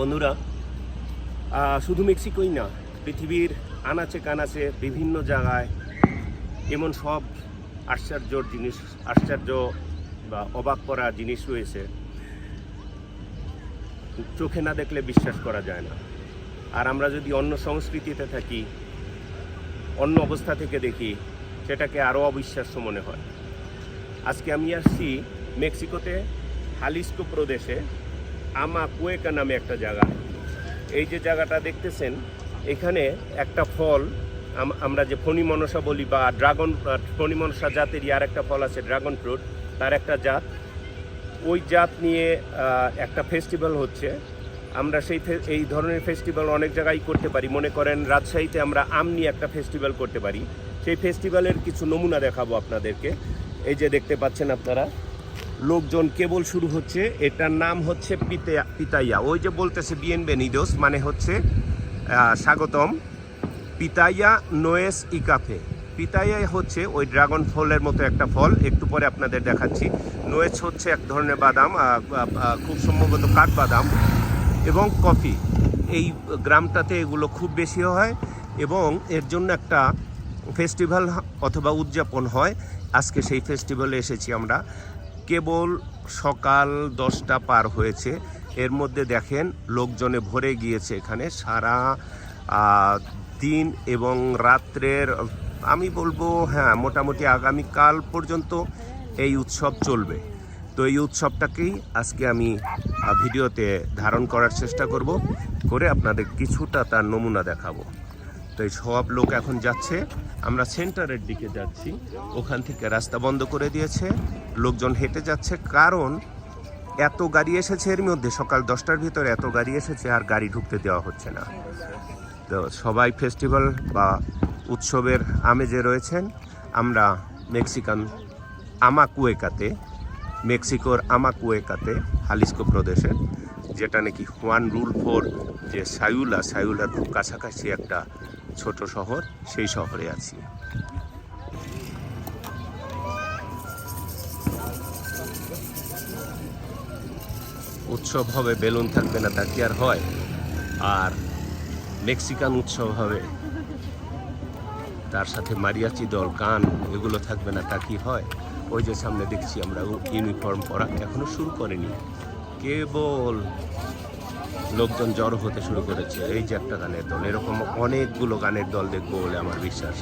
বন্ধুরা শুধু মেক্সিকোই না, পৃথিবীর আনাচে কানাচে বিভিন্ন জায়গায় এমন সব আশ্চর্যর জিনিস, আশ্চর্য বা অবাক করা জিনিস রয়েছে। চোখে না দেখলে বিশ্বাস করা যায় না। আর আমরা যদি অন্য সংস্কৃতিতে থাকি, অন্য অবস্থা থেকে দেখি, সেটাকে আরও অবিশ্বাস্য মনে হয়। আজকে আমি আসছি মেক্সিকোতে, হালিস্কো প্রদেশে। আমা কুয়েকা নামে একটা জায়গা। এই যে জায়গাটা দেখতেছেন, এখানে একটা ফল, আম- আমরা যে ফণি মনসা বলি বা ড্রাগন ফণি মনসা জাতেরই আর একটা ফল আছে, ড্রাগন ফ্রুট, তার একটা জাত। ওই জাত নিয়ে একটা ফেস্টিভ্যাল হচ্ছে। আমরা সেই এই ধরনের ফেস্টিভ্যাল অনেক জায়গায় করতে পারি। মনে করেন রাজশাহীতে আমরা আম নিয়ে একটা ফেস্টিভ্যাল করতে পারি। সেই ফেস্টিভ্যালের কিছু নমুনা দেখাবো আপনাদেরকে। এই যে দেখতে পাচ্ছেন আপনারা লোকজন কেবল শুরু হচ্ছে, এটার নাম হচ্ছে পিতা- পিতাইয়া। ওই যে বলতেছে বিএন বেনিদোস মানে হচ্ছে স্বাগতম। পিতাইয়া নোয়েস ইকাফে। পিতাইয়া হচ্ছে ওই ড্রাগন ফলের মতো একটা ফল। একটু পরে আপনাদের দেখাচ্ছি। নোয়েস হচ্ছে এক ধরনের বাদাম খুব সম্ভবত কাঠবাদাম এবং কফি। এই গ্রামটাতে এগুলো খুব বেশি হয় এবং এর জন্য একটা ফেস্টিভ্যাল অথবা উদযাপন হয়। আজকে সেই ফেস্টিভ্যালে এসেছি আমরা। কেবল সকাল দশটা পার হয়েছে। এর মধ্যে দেখেন, লোকজনে ভরে গিয়েছে এখানে সারা দিন এবং রাত্রের, আমি বলব হ্যাঁ মোটামুটি আগামীকাল পর্যন্ত এই উৎসব চলবে। তো এই উৎসবটাকেই আজকে আমি ভিডিওতে ধারণ করার চেষ্টা করব, করে আপনাদের কিছুটা তার নমুনা দেখাবো। তো এই সব লোক এখন যাচ্ছে। আমরা সেন্টারের দিকে যাচ্ছি। ওখান থেকে রাস্তা বন্ধ করে দিয়েছে। লোকজন হেঁটে যাচ্ছে কারণ এত গাড়ি এসেছে এর মধ্যে। সকাল দশটার ভিতরে এত গাড়ি এসেছে আর গাড়ি ঢুকতে দেওয়া হচ্ছে না। তো সবাই ফেস্টিভ্যাল বা উৎসবের আমেজে রয়েছেন। আমরা মেক্সিকান আমাকুয়েকাতে, মেক্সিকোর আমাকুয়েকাতে, হালিস্কো প্রদেশের যেটা নাকি ওয়ান রুল ফোর যে সায়ুলা সায়ুলার খুব কাছাকাছি একটা ছোট শহর, সেই শহরে আছি। উৎসব হবে, বেলুন থাকবে না, তা কি আর হয়? আর মেক্সিকান উৎসব হবে, তার সাথে মারিয়াচি দল, গান, এগুলো থাকবে না, তা কি হয়? ওই যে সামনে দেখছি আমরা, ইউনিফর্ম পরা, এখনও শুরু করেনি। কেবল লোকজন জড়ো হতে শুরু করেছে। এই যে একটা গানের দল, এরকম অনেকগুলো গানের দল দেখব বলে আমার বিশ্বাস।